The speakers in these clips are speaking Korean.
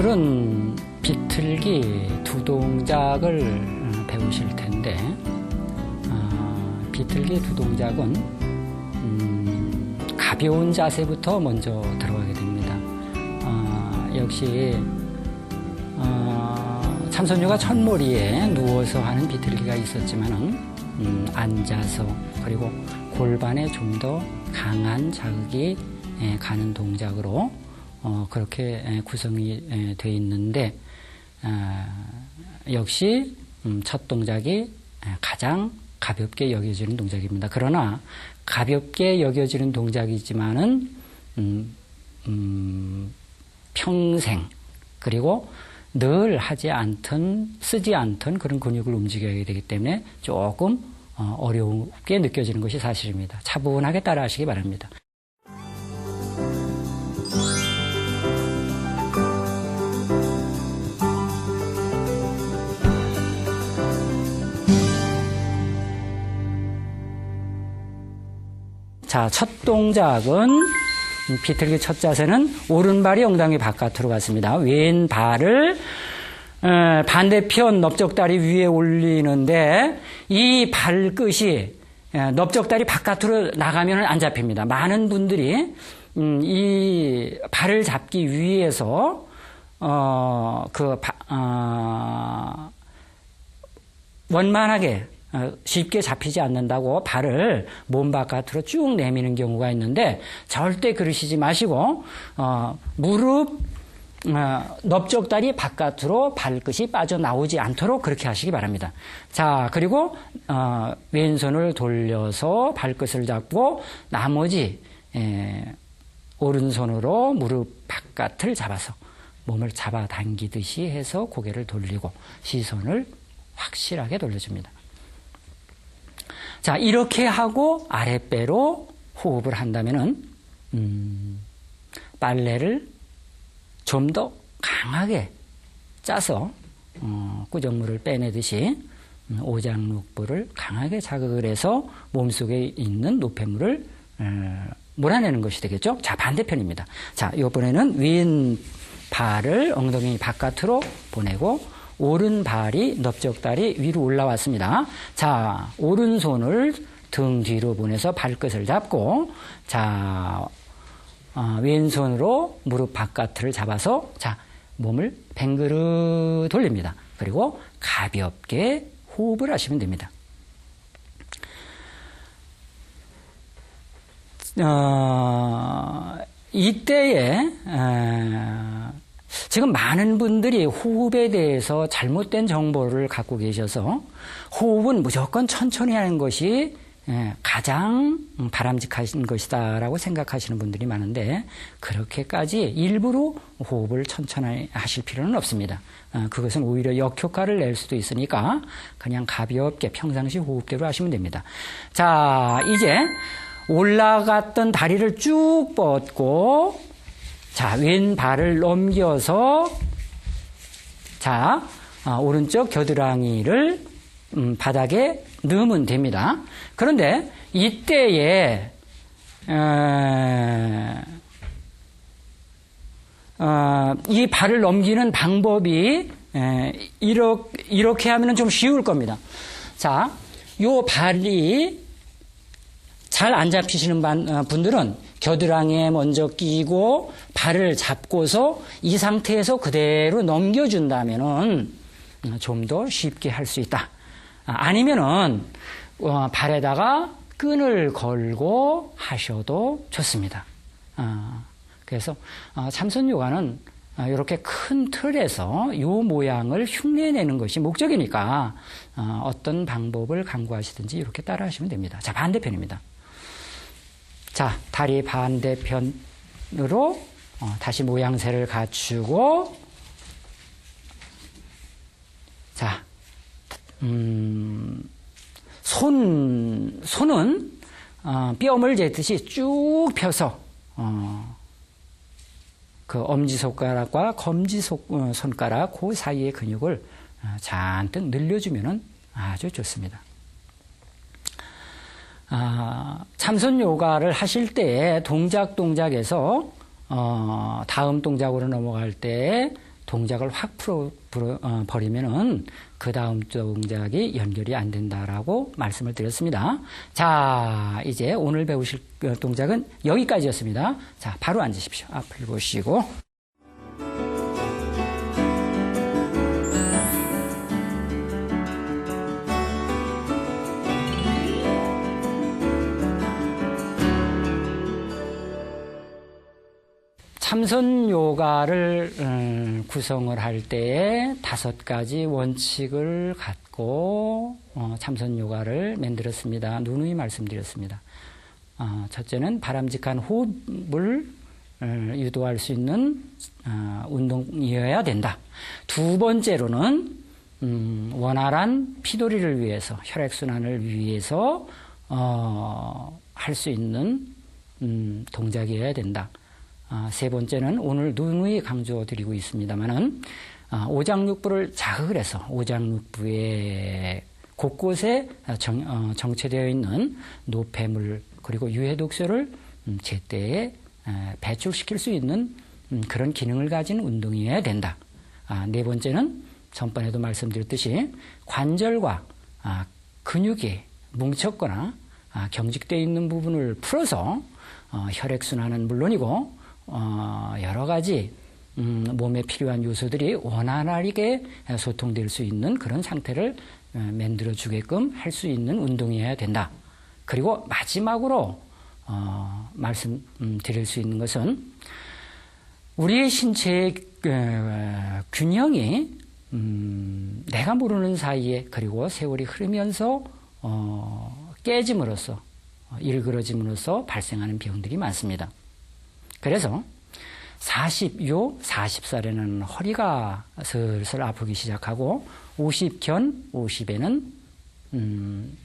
오늘은 비틀기 두 동작을 어, 배우실 텐데 어, 비틀기 두 동작은 음, 가벼운 자세부터 먼저 들어가게 됩니다. 어, 역시 어, 참선유가 첫머리에 누워서 하는 비틀기가 있었지만은 음, 앉아서 그리고 골반에 좀 더 강한 자극이 에, 가는 동작으로 어, 그렇게 에, 구성이 에, 돼 있는데 아, 역시 음, 첫 동작이 에, 가장 가볍게 여겨지는 동작입니다. 그러나 가볍게 여겨지는 동작이지만은 음, 음, 평생 그리고 늘 하지 않던 쓰지 않던 그런 근육을 움직여야 되기 때문에 조금 어, 어렵게 느껴지는 것이 사실입니다. 차분하게 따라하시기 바랍니다. 자, 첫 동작은 비틀기 첫 자세는 오른발이 엉덩이 바깥으로 갔습니다. 왼발을 어, 반대편 넓적다리 위에 올리는데 이 발끝이 어, 넓적다리 바깥으로 나가면 안 잡힙니다. 많은 분들이 음, 이 발을 잡기 위해서 어, 그 바, 어, 원만하게 어, 쉽게 잡히지 않는다고 발을 몸 바깥으로 쭉 내미는 경우가 있는데 절대 그러시지 마시고 어, 무릎 어, 넓적다리 바깥으로 발끝이 빠져나오지 않도록 그렇게 하시기 바랍니다. 자 그리고 어, 왼손을 돌려서 발끝을 잡고 나머지 에, 오른손으로 무릎 바깥을 잡아서 몸을 잡아당기듯이 해서 고개를 돌리고 시선을 확실하게 돌려줍니다. 자, 이렇게 하고 아랫배로 호흡을 한다면은, 음, 빨래를 좀 더 강하게 짜서, 어, 꾸정물을 빼내듯이, 음, 오장육부를 강하게 자극을 해서 몸속에 있는 노폐물을, 어, 몰아내는 것이 되겠죠? 자, 반대편입니다. 자, 이번에는 왼 발을 엉덩이 바깥으로 보내고, 오른발이 넓적다리 위로 올라왔습니다. 자, 오른손을 등 뒤로 보내서 발끝을 잡고, 자, 어, 왼손으로 무릎 바깥을 잡아서, 자, 몸을 뱅그르 돌립니다. 그리고 가볍게 호흡을 하시면 됩니다. 어, 이때에, 어, 지금 많은 분들이 호흡에 대해서 잘못된 정보를 갖고 계셔서 호흡은 무조건 천천히 하는 것이 예, 가장 바람직한 것이다라고 생각하시는 분들이 많은데 그렇게까지 일부러 호흡을 천천히 하실 필요는 없습니다. 어, 그것은 오히려 역효과를 낼 수도 있으니까 그냥 가볍게 평상시 호흡대로 하시면 됩니다. 자, 이제 올라갔던 다리를 쭉 뻗고 자, 왼발을 넘겨서 자, 아, 오른쪽 겨드랑이를 음, 바닥에 넣으면 됩니다. 그런데 이때에 어, 어, 이 발을 넘기는 방법이 에, 이렇게, 이렇게 하면 좀 쉬울 겁니다. 자, 요 발이 잘 안 잡히시는 반, 분들은 겨드랑이에 먼저 끼고 발을 잡고서 이 상태에서 그대로 넘겨준다면은 좀 더 쉽게 할 수 있다. 아니면은 어, 발에다가 끈을 걸고 하셔도 좋습니다. 어, 그래서 어, 참선 요가는 이렇게 큰 틀에서 이 모양을 흉내내는 것이 목적이니까 어떤 방법을 강구하시든지 이렇게 따라하시면 됩니다. 자 반대편입니다. 자, 다리 반대편으로 어, 다시 모양새를 갖추고 자, 음, 손, 손은 어, 뼘을 재듯이 쭉 펴서 어, 그 엄지손가락과 검지손가락 그 사이의 근육을 어, 잔뜩 늘려주면 아주 좋습니다. 아, 참선 요가를 하실 때 동작 동작에서 어, 다음 동작으로 넘어갈 때 동작을 확 풀어 어, 버리면은 그 다음 동작이 연결이 안 된다라고 말씀을 드렸습니다. 자, 이제 오늘 배우실 어, 동작은 여기까지였습니다. 자, 바로 앉으십시오. 앞을 보시고. 참선 요가를 음, 구성을 할 때에 다섯 가지 원칙을 갖고 어, 참선 요가를 만들었습니다. 누누이 말씀드렸습니다. 어, 첫째는 바람직한 호흡을 어, 유도할 수 있는 어, 운동이어야 된다. 두 번째로는 음, 원활한 피도리를 위해서 혈액순환을 위해서 어, 할수 있는 음, 동작이어야 된다. 아, 세 번째는 오늘 누누이 강조드리고 있습니다만은 아, 오장육부를 자극을 해서 오장육부의 곳곳에 정, 어, 정체되어 있는 노폐물 그리고 유해 독소를 음, 제때에 에, 배출시킬 수 있는 음, 그런 기능을 가진 운동이어야 된다. 아, 네 번째는 전번에도 말씀드렸듯이 관절과 아, 근육이 뭉쳤거나 아, 경직되어 있는 부분을 풀어서 어, 혈액순환은 물론이고 어, 여러 가지 음, 몸에 필요한 요소들이 원활하게 소통될 수 있는 그런 상태를 어, 만들어 주게끔 할 수 있는 운동이어야 된다. 그리고 마지막으로 어, 말씀드릴 수 있는 것은 우리의 신체의 어, 균형이 음, 내가 모르는 사이에 그리고 세월이 흐르면서 어, 깨짐으로써 어, 일그러짐으로써 발생하는 병들이 많습니다. 그래서 40요, 40살에는 허리가 슬슬 아프기 시작하고 50견, 50에는 음,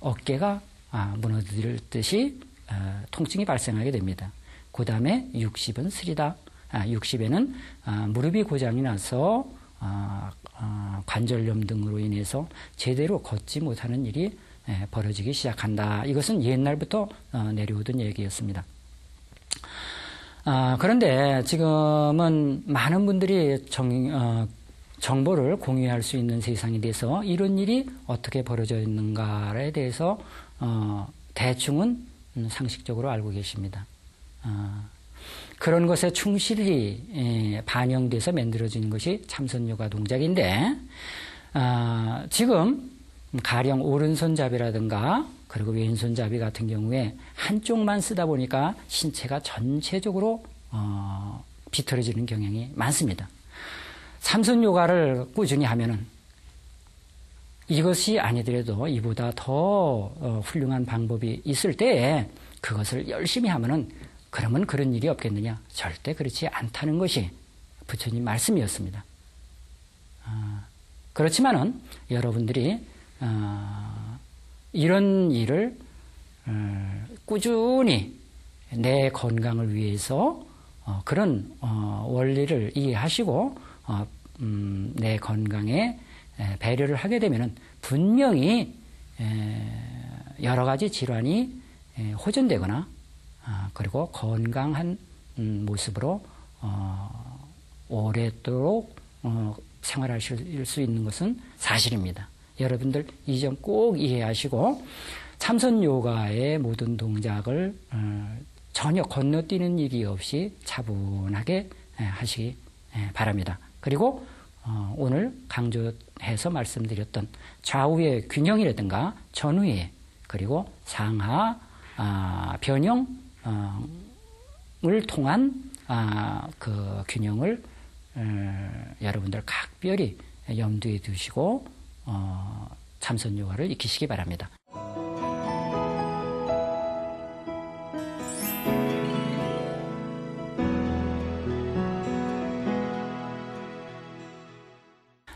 어깨가 아, 무너질 듯이 어, 통증이 발생하게 됩니다. 그 다음에 60은 쓰리다. 아, 60에는 아, 무릎이 고장이 나서 아, 아, 관절염 등으로 인해서 제대로 걷지 못하는 일이 에, 벌어지기 시작한다. 이것은 옛날부터 어, 내려오던 얘기였습니다. 아, 그런데 지금은 많은 분들이 정, 어, 정보를 공유할 수 있는 세상이 돼서 이런 일이 어떻게 벌어져 있는가에 대해서 어, 대충은 음, 상식적으로 알고 계십니다. 어, 그런 것에 충실히 예, 반영돼서 만들어지는 것이 참선요가 동작인데 아, 지금 가령 오른손잡이라든가 그리고 왼손잡이 같은 경우에 한쪽만 쓰다 보니까 신체가 전체적으로 어, 비틀어지는 경향이 많습니다. 삼선 요가를 꾸준히 하면은 이것이 아니더라도 이보다 더 어, 훌륭한 방법이 있을 때에 그것을 열심히 하면은 그러면 그런 일이 없겠느냐? 절대 그렇지 않다는 것이 부처님 말씀이었습니다. 어, 그렇지만은 여러분들이 어, 이런 일을 어, 꾸준히 내 건강을 위해서 어, 그런 어, 원리를 이해하시고 어, 음, 내 건강에 에, 배려를 하게 되면 분명히 에, 여러 가지 질환이 에, 호전되거나 아, 그리고 건강한 음, 모습으로 어, 오랫도록 어, 생활하실 수 있는 것은 사실입니다. 여러분들 이 점 꼭 이해하시고 참선 요가의 모든 동작을 어, 전혀 건너뛰는 일이 없이 차분하게 예, 하시기 예, 바랍니다. 그리고 어, 오늘 강조해서 말씀드렸던 좌우의 균형이라든가 전후의 그리고 상하 아, 변형을 통한 아, 그 균형을 어, 여러분들 각별히 염두에 두시고 어, 참선 요가를 익히시기 바랍니다.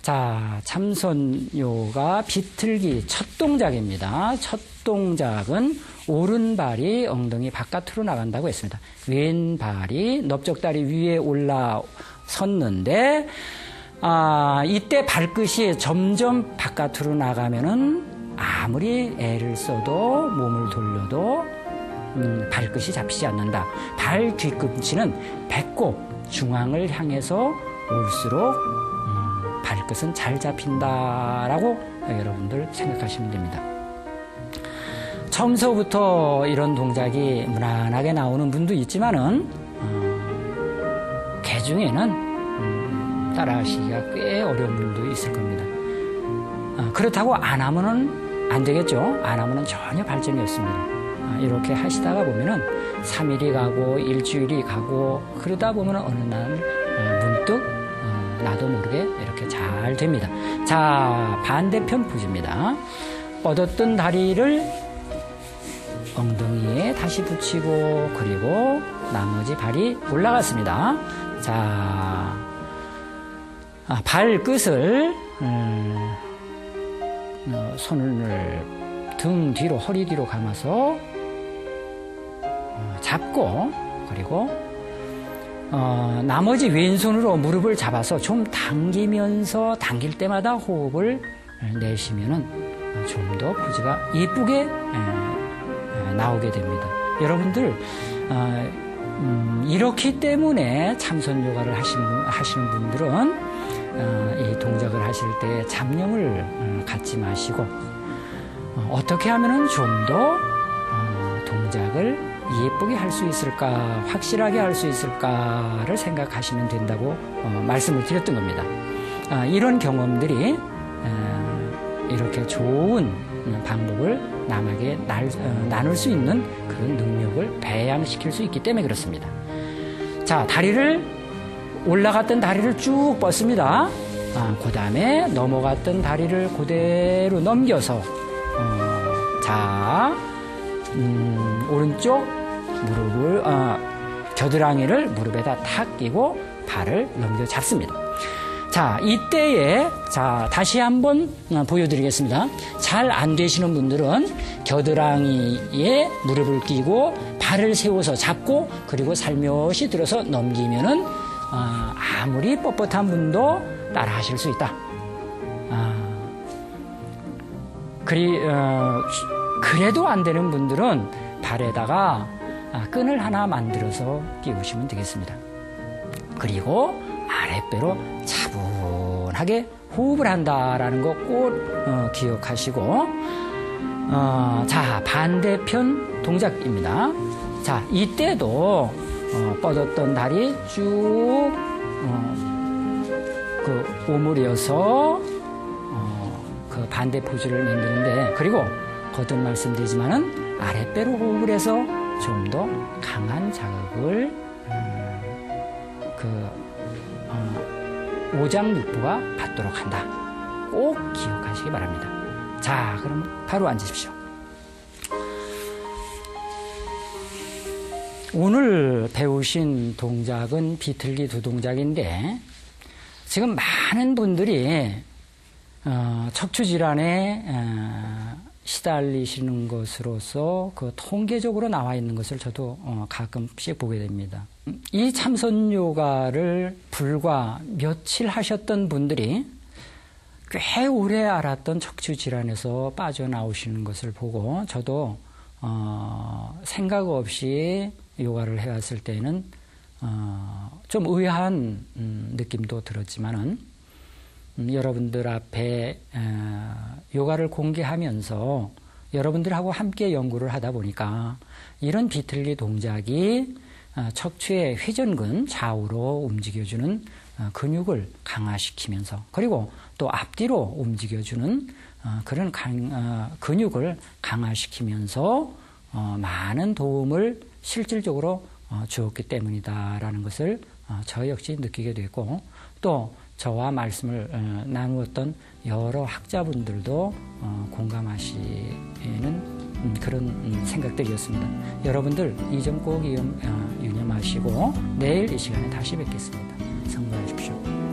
자, 참선 요가 비틀기 첫 동작입니다. 첫 동작은 오른발이 엉덩이 바깥으로 나간다고 했습니다. 왼발이 넓적다리 위에 올라섰는데 아, 이때 발끝이 점점 바깥으로 나가면은 아무리 애를 써도 몸을 돌려도 음, 발끝이 잡히지 않는다. 발 뒤꿈치는 배꼽 중앙을 향해서 올수록 음, 발끝은 잘 잡힌다라고 여러분들 생각하시면 됩니다. 처음서부터 이런 동작이 무난하게 나오는 분도 있지만은 어, 개 중에는 음, 따라하시기가 꽤 어려운 분도 있을 겁니다. 어, 그렇다고 안 하면은 안 되겠죠. 안 하면은 전혀 발전이 없습니다. 아, 이렇게 하시다가 보면은 3일이 가고 일주일이 가고 그러다 보면 어느 날 어, 문득 어, 나도 모르게 이렇게 잘 됩니다. 자 반대편 포즈입니다. 뻗었던 다리를 엉덩이에 다시 붙이고 그리고 나머지 발이 올라갔습니다. 자 아, 발끝을 음, 어, 손을 등 뒤로 허리 뒤로 감아서 어, 잡고 그리고 어, 나머지 왼손으로 무릎을 잡아서 좀 당기면서 당길 때마다 호흡을 내쉬면은 좀 더 포즈가 예쁘게 에, 에, 나오게 됩니다. 여러분들 어, 음, 이렇기 때문에 참선 요가를 하시는, 하시는 분들은 어, 이 동작을 하실 때 잡념을 음, 갖지 마시고 어, 떻게 하면은 좀더 어, 동작을 예쁘게 할 수 있을까, 확실하게 할 수 있을까를 생각하시면 된다고 어, 말씀을 드렸던 겁니다. 아, 이런 경험들이 어, 이렇게 좋은 음, 방법을 남에게 날- 어, 나눌 수 있는 그런 능력을 배양시킬 수 있기 때문에 그렇습니다. 자, 다리를 올라갔던 다리를 쭉 뻗습니다. 아, 그 다음에 넘어갔던 다리를 그대로 넘겨서 어, 자, 음, 오른쪽 무릎을 어, 겨드랑이를 무릎에다 탁 끼고 발을 넘겨 잡습니다. 자, 이때에 자 다시 한번 어, 보여드리겠습니다. 잘 안 되시는 분들은 겨드랑이에 무릎을 끼고 발을 세워서 잡고 그리고 살며시 들어서 넘기면은 어, 아무리 뻣뻣한 분도 따라하실 수 있다. 아, 그리 어, 그래도 안 되는 분들은 발에다가 아, 끈을 하나 만들어서 끼우시면 되겠습니다. 그리고 아랫배로 차분하게 호흡을 한다라는 거 꼭 기억하시고 어, 자 반대편 동작입니다. 자 이때도 어, 뻗었던 다리 쭉 어, 그 오므려서 어, 그 반대 포즈를 만드는데 그리고 거듭 말씀드리지만은 아랫배로 호흡을 해서 좀 더 강한 자극을 음, 그 어, 오장육부가 받도록 한다. 꼭 기억하시기 바랍니다. 자, 그럼 바로 앉으십시오. 오늘 배우신 동작은 비틀기 두 동작인데 지금 많은 분들이 어, 척추 질환에 어, 시달리시는 것으로서 그 통계적으로 나와 있는 것을 저도 어, 가끔씩 보게 됩니다. 이 참선 요가를 불과 며칠 하셨던 분들이 꽤 오래 알았던 척추 질환에서 빠져나오시는 것을 보고 저도 어, 생각 없이 요가를 해왔을 때는 어, 좀 의아한 음, 느낌도 들었지만은 음, 여러분들 앞에 어, 요가를 공개하면서 여러분들하고 함께 연구를 하다 보니까 이런 비틀기 동작이 어, 척추의 회전근 좌우로 움직여주는 어, 근육을 강화시키면서 그리고 또 앞뒤로 움직여주는 어, 그런 강- 어, 근육을 강화시키면서 어, 많은 도움을 실질적으로 어, 주었기 때문이다라는 것을 어, 저 역시 느끼게 됐고 또 저와 말씀을 어, 나누었던 여러 학자분들도 어, 공감하시는 음, 그런 음, 생각들이었습니다. 여러분들 이 점 꼭 유념하시고 내일 이 시간에 다시 뵙겠습니다. 성공하십시오.